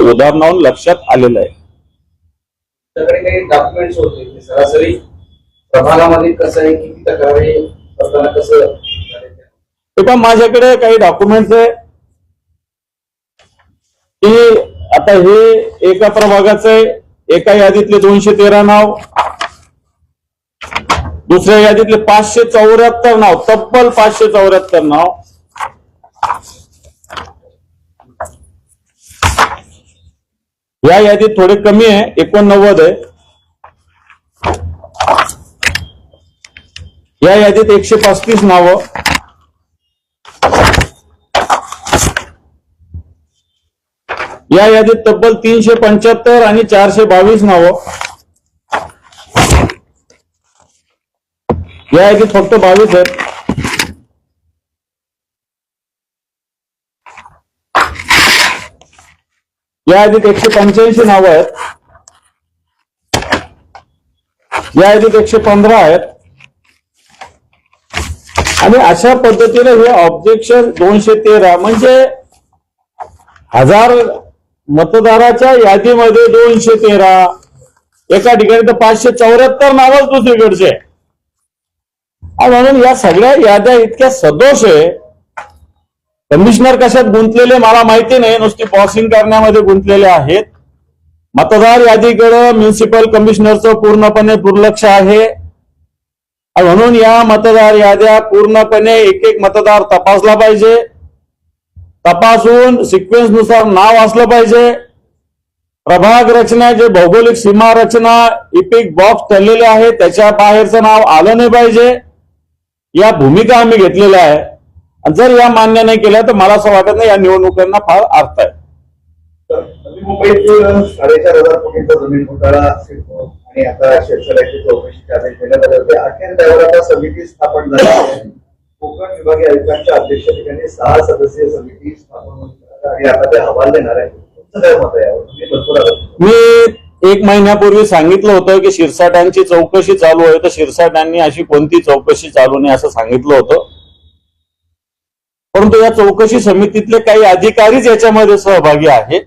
उदाहरणावरून लक्षात आलेलं आहे. तुमच्याकडे काही डॉक्युमेंट्स होते की सरासरी प्रभागामध्ये कसं आहे किती तक्रारी करताना कसं झाले? ते? ते पण माझ्याकडे काही डॉक्युमेंट्स आहे की आता हे एका प्रभागाचं आहे. एका यादीतले दोनशे तेरा नाव दुसऱ्या यादीतले पाचशे चौऱ्याहत्तर नाव तब्बल पाचशे चौऱ्याहत्तर नाव. या यादीत थोडे कमी आहे एकोणनव्वद आहे. या यादीत एकशे पस्तीस नावं. या यादीत तब्बल तीनशे पंच्याहत्तर आणि चारशे बावीस नावं. या यादीत फक्त बावीस आहेत. या यादीत एकशे पंच्याऐंशी नावं आहेत. या यादीत एकशे पंधरा आहेत. आणि अशा पद्धतीने हे ऑब्जेक्शन दोनशे तेरा म्हणजे हजार मतदाराच्या यादीमध्ये दोनशे तेरा. एका ठिकाणी तर पाचशे चौऱ्याहत्तर नावच दुसरीकडचे. आणि म्हणून या सगळ्या याद्या इतक्या सदोष आहे. कमिशनर कशात गुंतलेले मला माहिती नाही नुसती पॉसिंग करण्यामध्ये गुंतलेले आहेत. मतदार यादीकडे म्युन्सिपल कमिशनरचं पूर्णपणे दुर्लक्ष आहे. म्हणून या मतदार याद्या पूर्णपणे एक एक मतदार तपासला पाहिजे. तपासून सिक्वेन्सनुसार नाव असलं पाहिजे. प्रभाग रचना जे भौगोलिक सीमा रचना इपिक बॉक्स ठरलेले आहे त्याच्या बाहेरचं नाव आलं नाही पाहिजे. या भूमिका आम्ही घेतलेल्या आहे आणि जर या मान्य नाही केल्या तर मला असं वाटत नाही या निवडणुकांना फार अर्थ आहे. तर नवी मुंबईतील साडेचार हजार कोटींचा जमीन घोटाळा आणि आता शेतकऱ्याची चौकशीचे आदेश देण्यात आले होते अखेर त्यावर आता समिती स्थापन झाली आहे. कोकण विभागीय आयुक्तांच्या अध्यक्षतेखाली सहा सदस्यीय समिती स्थापन होणार आहे. आणि आता ते अहवाल देणार आहे. तुमचं काय मत आहे? यावर तुम्ही भरपूर आहात. मी एक महिन्यापूर्वी सांगितलं होतं की शिरसाटांची चौकशी चालू आहे. तर शिरसाटांनी अशी कोणती चौकशी चालू नाही असं सांगितलं होतं. परंतु या चौकशी समितीतले काही अधिकारीच याच्यामध्ये सहभागी आहेत.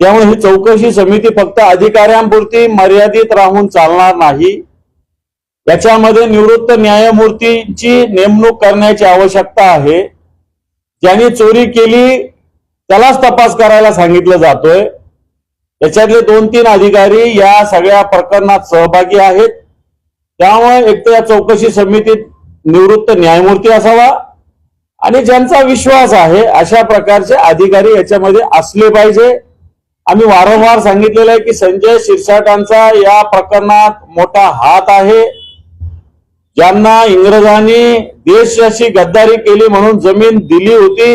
त्यामुळे ही चौकशी समिती फक्त अधिकाऱ्यांपुरती मर्यादित राहून चालणार नाही. याच्यामध्ये निवृत्त न्यायमूर्तींची नेमणूक करण्याची आवश्यकता आहे. ज्यांनी चोरी केली त्यालाच तपास करायला सांगितलं जातोय. याच्यातले दोन तीन अधिकारी या सगळ्या प्रकरणात सहभागी आहेत. त्यामुळे एक तर या चौकशी समितीत निवृत्त न्यायमूर्ती असावा आणि ज्यांचा विश्वास आहे अशा प्रकारचे अधिकारी याच्यामध्ये असले पाहिजे. आम्ही वारंवार सांगितलेलं आहे की संजय शिरसाटांचा या प्रकरणात मोठा हात आहे. ज्यांना इंग्रजांनी देशाशी गद्दारी केली म्हणून जमीन दिली होती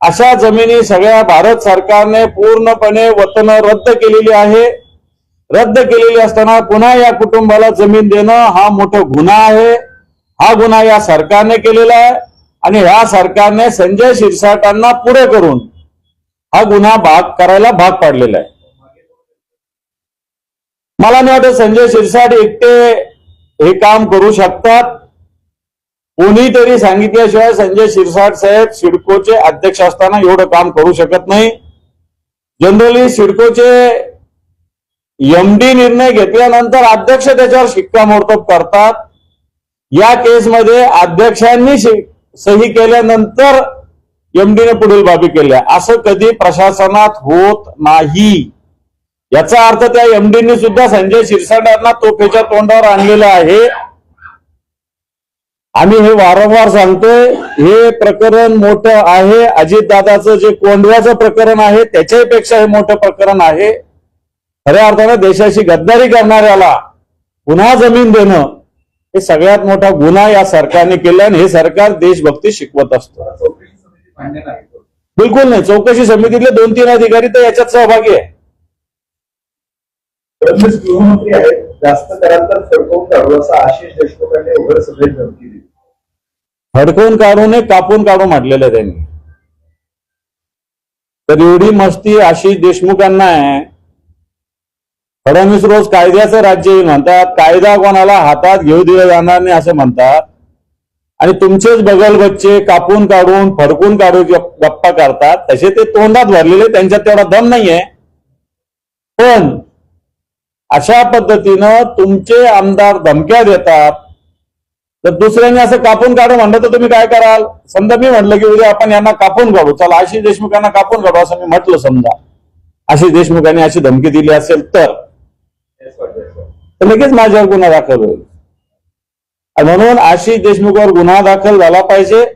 अशा जमिनी सगळ्या भारत सरकारने पूर्णपणे वतन रद्द केलेली आहे. रद्द केलेली असताना पुन्हा या कुटुंबाला जमीन देणं हा मोठा गुन्हा आहे. हा गुन्हा या सरकारने केलेला आहे. आणि ह्या सरकारने संजय शिरसाटांना पुढे करून हा गुन्हा भाग करायला भाग पाडलेला आहे. मला नाही वाटत संजय शिरसाट एकटे हे काम करू शकतात. कोणीतरी सांगितल्याशिवाय संजय शिरसाट साहेब सिडकोचे अध्यक्ष असताना एवढं काम करू शकत नाही. जनरली सिडकोचे एमडी निर्णय घेतल्यानंतर अध्यक्ष त्याच्यावर शिक्कामोर्तब करतात. या केसमध्ये अध्यक्षांनी सही केल्यानंतर एमडीने पुढील बाबी केल्या असं कधी प्रशासनात होत नाही. याचा अर्थ त्या एमडीने सुद्धा संजय शिरसाटांना तोफेच्या तोंडावर आणलेलं आहे. आम्ही हे वारंवार सांगतोय हे प्रकरण मोठं आहे. अजितदादाचं जे कोंडव्याचं प्रकरण आहे त्याच्याही पेक्षा हे मोठं प्रकरण आहे. खऱ्या अर्थानं देशाशी गद्दारी करणाऱ्याला पुन्हा जमीन देणं हे सगळ्यात मोठा गुन्हा या सरकारने केला आणि हे सरकार देशभक्ती शिकवत असतं. बिलकुल नाही. चौकशी समितीतले दोन तीन अधिकारी तर याच्यात सहभागी आहे. गृहमंत्री आहेत. जास्त फडकवून काढू असं आशिष देशमुखांनी उघड सभेत धमकी दिली. फडकवून काढू नये कापून काढू म्हटलेलं त्यांनी. तर एवढी मस्ती आशिष देशमुखांना आहे. फडणवीस रोज कायद्याचं राज्य येईल म्हणतात. कायदा कोणाला हातात घेऊ दिला जाणार नाही असं म्हणतात. आणि तुमचेच बगल बच्चे कापून काढून फडकून काढून गप्पा करतात. तसे ते तोंडात भरलेले त्यांच्यात तेवढा दम नाहीये. पण अशा पद्धतीनं तुमचे आमदार धमक्या देतात. तर दुसऱ्याने असं कापून काढू म्हणलं तर तुम्ही काय कराल? समजा मी म्हटलं की उद्या आपण यांना कापून काढू. चला आशिष देशमुखांना कापून काढू असं मी म्हटलं समजा. आशिष देशमुखांनी अशी धमकी दिली असेल तर. तर लगेच माझ्यावर गुन्हा दाखल होईल. म्हणून आशिष देशमुखावर गुन्हा दाखल झाला पाहिजे.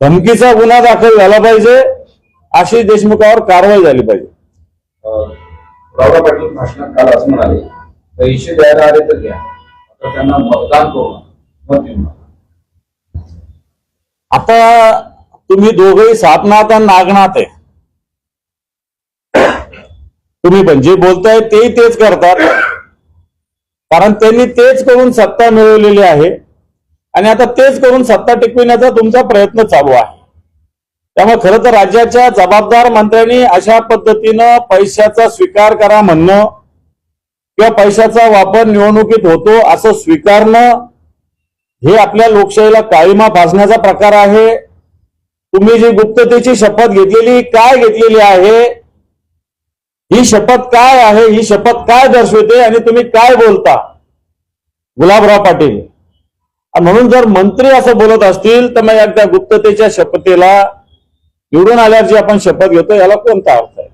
धमकीचा गुन्हा दाखल झाला पाहिजे. आशिष देशमुखावर कारवाई झाली पाहिजे. अं, रावराव पाटील भाषणात काल असं म्हणाले पैसे द्यायला आले तर घ्या. आता त्यांना मतदान तुम्ही दोघेही सापनाथ आणि नागनाथ आहे. तुम्ही पण जे बोलताय तेही तेच करतात. कारण त्यांनी तेच करून सत्ता मिळवलेली आहे. आणि आता तेच करून सत्ता टिकविण्याचा तुमचा प्रयत्न चालू आहे. त्यामुळे खरं तर राज्याच्या जबाबदार मंत्र्यांनी अशा पद्धतीनं पैशाचा स्वीकार करा म्हणणं किंवा पैशाचा वापर निवडणुकीत होतो असं स्वीकारणं हे आपल्या लोकशाहीला काळीमा फासण्याचा प्रकार आहे. तुम्ही जी गुप्ततेची शपथ घेतलेली काय घेतलेली आहे ही शपथ काय आहे? ही शपथ काय दर्शवते आणि तुम्ही काय बोलता? गुलाबराव पाटील. म्हणून जर मंत्री असं बोलत असतील तर मग एकदा गुप्ततेच्या शपथेला निवडून आल्यावर जी आपण शपथ घेतो याला कोणता अर्थ आहे?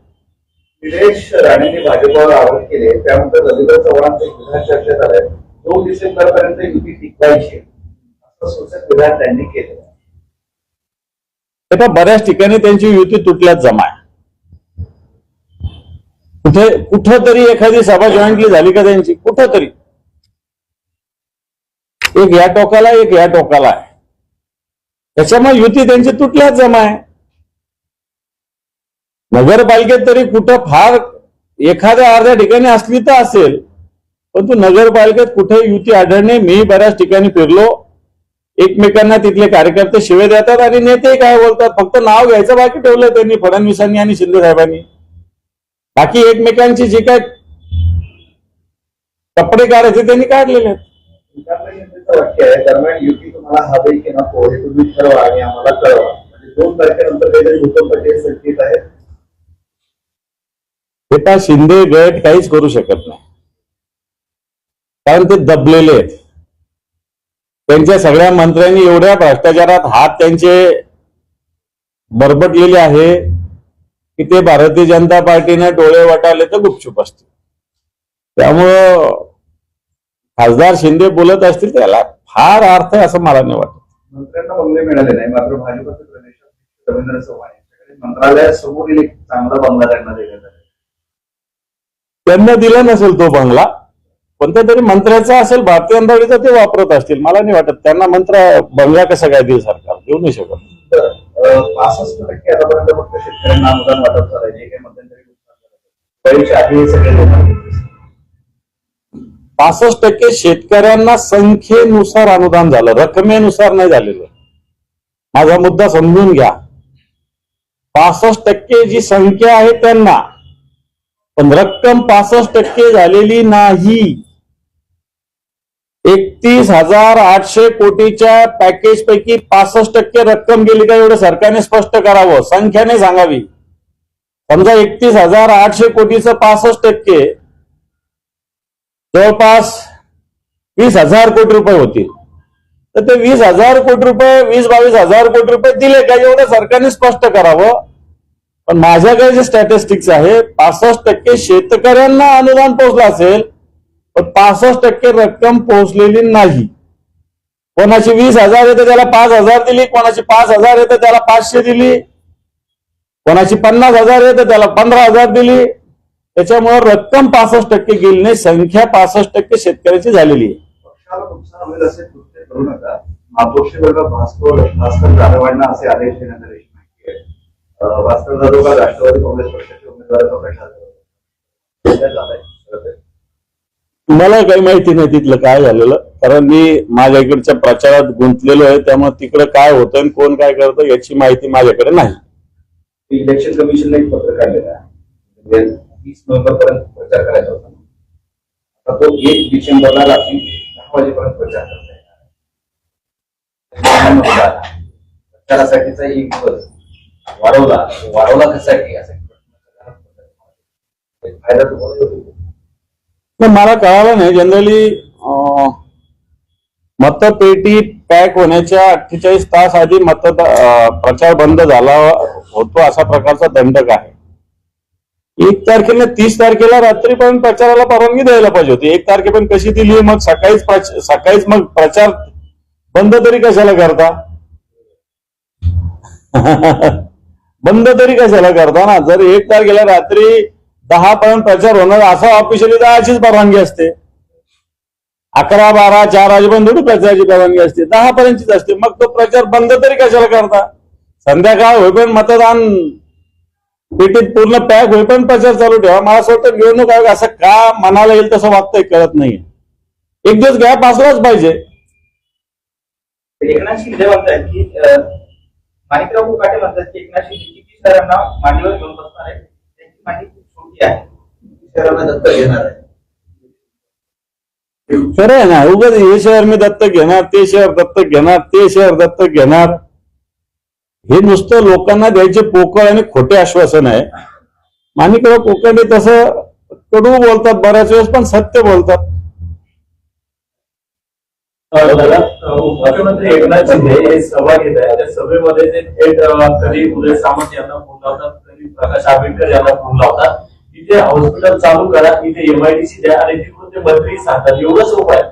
निलेश राणेंनी भाजपवर आरोप केले त्यानंतर रवींद्र चव्हाणांचं विधान चर्चेत आलंय नऊ डिसेंबर पर्यंत युती टिकवायची. असं सूचक विधान त्यांनी केलं. बऱ्याच ठिकाणी त्यांची युती तुटल्याच जमा आहे. कुठे कुठंतरी एखादी सभा जॉईंटली झाली का त्यांची? कुठंतरी. एक या टोकाला एक या टोकाला आहे. त्याच्यामुळे युती त्यांची तुटल्याच जमा आहे. नगरपालिकेत तरी कुठं फार एखाद्या अर्ध्या ठिकाणी असली तर असेल परंतु नगरपालिकेत कुठे युती आढळणे मी बऱ्याच ठिकाणी फिरलो. एकमेकांना तिथले कार्यकर्ते शिवे देतात आणि नेते काय बोलतात? फक्त नाव घ्यायचं बाकी ठेवलं त्यांनी फडणवीसांनी आणि शिंदे साहेबांनी. बाकी एकमेकांची जी काय कपडे काढायचे त्यांनी काढलेले आहेत. दरम्यान युती तुम्हाला की नको हे तुम्ही ठरवा आणि आम्हाला कळवा म्हणजे दोन तारखेनंतर काहीतरी भूकंपाचे संकेत आहेत शिंदे गट काहीच करू शकत नाही. कारण ते दबलेले आहेत. त्यांच्या सगळ्या मंत्र्यांनी एवढ्या भ्रष्टाचारात हात त्यांचे बरबटलेले आहे. की ते भारतीय जनता पार्टीने डोळे वटाले तर गुपचूप असतील. त्यामुळं खासदार शिंदे बोलत असतील त्याला फार अर्थ आहे असं मला नाही वाटत. मंत्र्यांना बंगले मिळाले नाही मात्र भाजपचे प्रदेशाध्यक्ष रवींद्र चव्हाण यांच्याकडे एक चांगला बंगला त्यांना देण्यात आला. त्यांना दिला नसेल तो बंगला कोणत्या तरी मंत्र्याचा असेल भारतीय अंदाडीचा ते वापरत असतील. मला नाही वाटत. त्यांना मंत्र बंगला कसं काय देईल सरकार? देऊ नाही शकत. पासष्ट टक्के आतापर्यंत फक्त शेतकऱ्यांना अनुदान वाटप झालंय जे काही मध्यंतरी नुकसान परीक्षा आधी सगळे पासष्ट टक्के शेतकऱ्यांना संख्येनुसार अनुदान झालं रकमेनुसार नाही झालेलं. माझा मुद्दा समजून घ्या. पासष्ट टक्के जी संख्या आहे त्यांना पण रक्कम पासष्ट टक्के झालेली नाही. एकतीस हजार आठशे कोटीच्या पॅकेज पैकी पासष्ट टक्के रक्कम गेली का एवढं सरकारने स्पष्ट करावं? संख्याने सांगावी. समजा एकतीस हजार आठशे कोटीचं पासष्ट टक्के जवळपास वीस हजार कोटी रुपये होतील. तर ते वीस हजार कोटी रुपये वीस बावीस हजार कोटी रुपये दिले का एवढं सरकारने स्पष्ट करावं? पण माझ्याकडे जे स्टॅटिस्टिक्स आहे पासष्ट टक्के शेतकऱ्यांना अनुदान पोहोचलं असेल पण पासष्ट टक्के रक्कम पोहोचलेली नाही. कोणाची वीस हजार येते त्याला पाच हजार दिली. कोणाची पाच हजार येते त्याला पाचशे दिली. कोणाची पन्नास हजार येते त्याला पंधरा हजार दिली. त्याच्यामुळे रक्कम पासष्ट टक्के गेली नाही संख्या पासष्ट टक्के शेतकऱ्याची झालेली आहे. भास्कर जाधव राष्ट्रवादी काँग्रेस पक्षाचे उमेदवार प्रचार करत होते. झालाय खरं तर. मला काही माहिती नाही तिथलं काय झालेलं कारण मी माझ्या इकडच्या प्रचारात गुंतलेलो आहे त्यामुळे तिकडे काय होतं आणि कोण काय करतं याची माहिती माझ्याकडे नाही. इलेक्शन कमिशनने एक पत्र काढलेलं आहे. म्हणजे तीस नोव्हेंबर पर्यंत प्रचार करायचा होता. तो एक डिसेंबरला रात्री दहा वाजेपर्यंत प्रचार करता प्रचारासाठीचा एक दिवस वाढवला. वाढवला की असा फायदा तुम्हाला मला कळालं नाही. जनरली मतपेटी पॅक होण्याच्या अठ्ठेचाळीस तास आधी मत प्रचार बंद झाला होतो असा प्रकारचा दंडक आहे. एक तारखेला तीस तारखेला रात्रीपर्यंत प्रचाराला परवानगी द्यायला पाहिजे होती. एक तारखेपर्यंत कशी दिली मग? सकाळीच सकाळीच मग प्रचार बंद तरी कशाला करता? बंद तरी कशाला करता ना? जर एक तारखेला रात्री दहा पर्यंत प्रचार होणार असं ऑफिशियली दहाचीच परवानगी असते. अकरा बारा चार वाजेपर्यंत थोडी प्रचाराची परवानगी असते? दहा पर्यंतचीच असते. मग तो प्रचार बंद तरी कशाला करता? संध्याकाळ होईपर्यंत मतदान पेटीत पूर्ण पॅक होईपर्यंत प्रचार चालू ठेवा. मला असं वाटतं निवडणूक आयोग असं का मनाला येईल तसं वागतंय कळत नाही एक दिवस गॅप असलाच पाहिजे. एकनाथ शिंदे म्हणतात की माणिकराव पाटील म्हणतात की एकनाथ शिंदे किती सरांना मांडीवर घेऊन बसणार आहे त्यांची माहिती आहे शहराला दत्तक घेणार आहे. खरं आहे ना उगाच हे शहर मी दत्तक घेणार ते शहर दत्तक घेणार ते शहर दत्तक घेणार. हे नुसतं लोकांना द्यायचे पोकळ आणि खोटे आश्वासन आहे. माणिकराव कोकणे तसं कडू बोलतात बऱ्याच वेळेस पण सत्य बोलतात. दादा मुख्यमंत्री एकनाथ शिंदे हे सभा घेत आहे त्या सभेमध्ये ते थेट कधी उदय सामंत यांना फोन लावतात कधी प्रकाश आंबेडकर यांना फोन लावतात. तिथे हॉस्पिटल चालू करा तिथे एमआयडीसी द्या आणि तिकडून ते मंत्री सांगतात. एवढं सोपं आहे.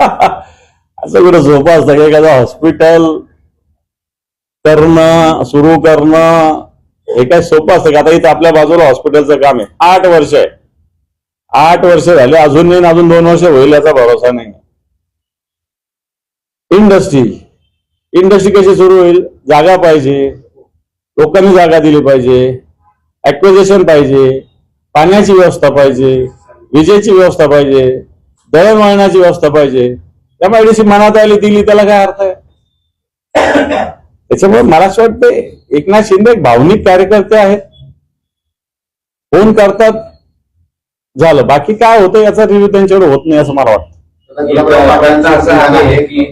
असं कुठं सोपं असतं का? एखादं हॉस्पिटल करणं सुरू करणं हे काय सोपं असतं का? आता इथं आपल्या बाजूला हॉस्पिटलचं काम आहे. आठ वर्ष आहे. आठ वर्ष झाले अजून नाही अजून दोन वर्ष होईल याचा भरोसा नाही. इंडस्ट्री इंडस्ट्री कशी सुरू होईल? जागा पाहिजे. लोकांनी जागा दिली पाहिजे. ऍक्विजेशन पाहिजे. पाण्याची व्यवस्था पाहिजे विजेची व्यवस्था पाहिजे दळणवळणाची व्यवस्था पाहिजे. त्यामुळे एडीसी मनात आली दिली त्याला काय अर्थ आहे? त्याच्यामुळे मला असं वाटतं एकनाथ शिंदे एक भावनिक कार्यकर्ते आहेत. फोन करतात झालं. बाकी काय होतं याचा रिव्ह्यू त्यांच्याकडे होत नाही असं मला वाटतं. असं की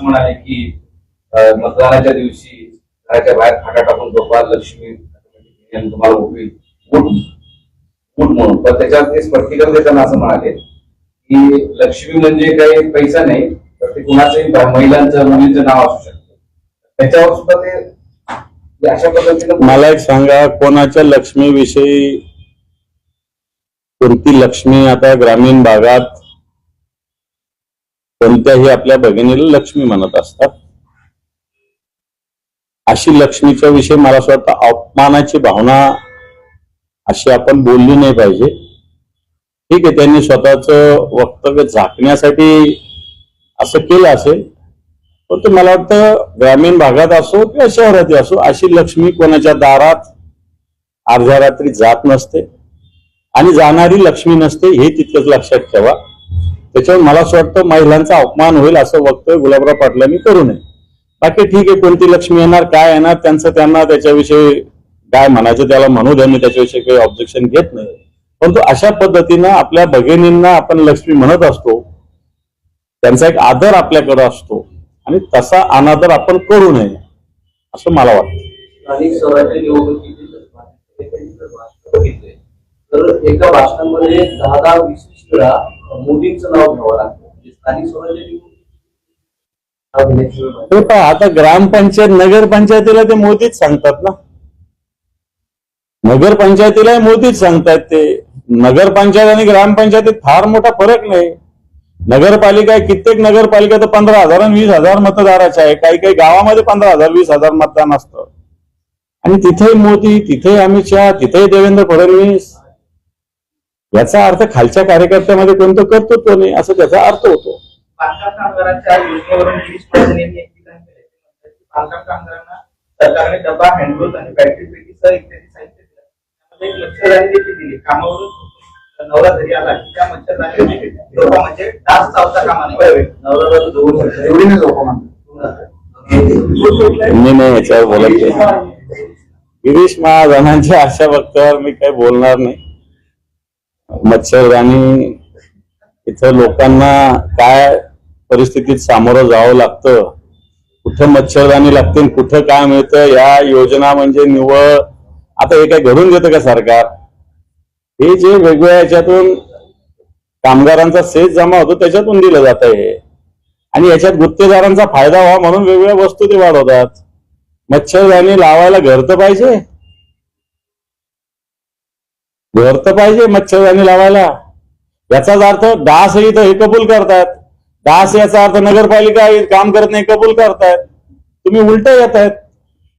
म्हणाले की मतदानाच्या दिवशी घराच्या बाहेर फाटा टाकून गोपाल लक्ष्मी एम तुम्हाला उठवी गुड गुड म्हणून. पण त्याच्यात ते स्पष्टीकरण देताना असं म्हणाले की लक्ष्मी म्हणजे काही पैसा नाही तर ते कुणाचंही महिलांचं मुलींचं नाव असू शकतं. त्याच्यावर सुद्धा ते ते अशा पद्धतीनं मला एक सांगा कोणाच्या लक्ष्मीविषयी कोणती लक्ष्मी आता ग्रामीण भागात कोणत्याही आपल्या भगिनीला लक्ष्मी म्हणत असतात? अशी लक्ष्मीच्या विषयी मला असं वाटतं अपमानाची भावना अशी आपण बोलली नाही पाहिजे. ठीक आहे त्यांनी स्वतःच वक्तव्य झाकण्यासाठी असं केलं असेल परंतु मला वाटतं ग्रामीण भागात असो किंवा शहरातही असो अशी लक्ष्मी कोणाच्या दारात अर्ध्या रात्री जात नसते आणि जाणारी लक्ष्मी नसते हे तितकंच लक्षात ठेवा. त्याच्यावर मला असं वाटतं महिलांचा अपमान होईल असं वक्तव्य गुलाबराव पाटलांनी करू नये. बाकी ठीक आहे कोणती लक्ष्मी येणार काय येणार त्यांचं त्यांना त्याच्याविषयी काय म्हणायचं त्याला म्हणू द्या मी त्याच्याविषयी काही ऑब्जेक्शन घेत नाही. परंतु अशा पद्धतीनं आपल्या भगिनींना आपण लक्ष्मी म्हणत असतो त्यांचा एक आदर आपल्याकडे असतो आणि तसा अनादर आपण करू नये असं मला वाटतं. तर एका भाषणामध्ये दहा दहा वीस वीस वेळा मोदींचं नाव घ्यावं लागतं. म्हणजे स्थानिक स्वराज्य निवडणुकीत हे पहा आता ग्रामपंचायत नगरपंचायतीला ते मोदीच सांगतात ना. नगरपंचायतीला मोदीच सांगतायत ते. नगरपंचायत आणि ग्रामपंचायतीत फार मोठा फरक नाही. नगरपालिका आहे, कित्येक नगरपालिका तर पंधरा हजार आणि वीस हजार मतदाराच्या आहे. काही काही गावामध्ये पंधरा हजार वीस हजार मतदान असतं. आणि तिथे मोदी तिथे अमित शहा तिथे देवेंद्र फडणवीस. याचा अर्थ खालच्या कार्यकर्त्यामध्ये कोणतं कर्तृत्व नाही असं त्याचा अर्थ होतो. बांधकाम कामगारांच्या योजनेवरून गिरीश महाजन यांनी एक विधान केले ते म्हणतात की बांधकाम कामगारांना सरकारने डबा हँडग्लोव्ह आणि बॅटरी पेटीसह इत्यादी साहित्य दिलं. त्यामध्ये एक मच्छरदाणी देखील दिली. कामावरून नवरा घरी आला की त्या मच्छरदाणी म्हणजे डास चावता कामा नये नवरा दोन एवढी म्हणतात. नाही याच्यावर गिरीश महाजनांच्या अशा वक्त्यावर मी काही बोलणार नाही. मच्छरदानी इथं लोकांना काय परिस्थितीत सामोरं जावं लागतं. कुठं मच्छरदाणी लागते कुठं काय मिळतं या योजना म्हणजे निवळ आता हे काय घडून घेतं का सरकार? हे जे वेगवेगळ्या याच्यातून कामगारांचा सेज जमा होतो त्याच्यातून दिलं जात आहे आणि याच्यात गुत्तेदारांचा फायदा व्हावा म्हणून वेगवेगळ्या वस्तू ते वाढवतात. मच्छरदाणी लावायला घर तर पाहिजे. घर तर पाहिजे मच्छरदाणी लावायला. याचाच अर्थ दासही तर हे कबूल करतात. डास याचा अर्थ नगरपालिका काम करत नाही कबूल करतायत. तुम्ही उलट येत आहेत